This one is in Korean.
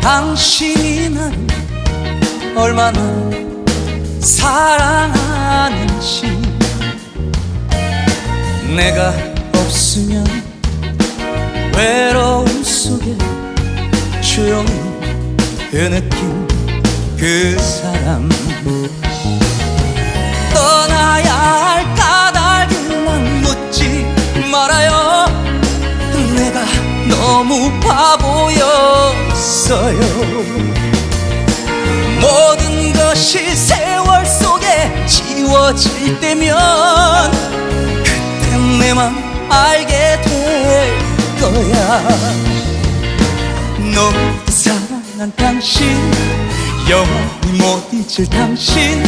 당신이 나를 얼마나 사랑하는지. 내가 없으면 외로움 속에 조용히 그 느낌 그 사람 너무 바보였어요. 모든 것이 세월 속에 지워질 때면 그때 내맘 알게 될 거야. 너 사랑한 당신 영원히 못 잊을 당신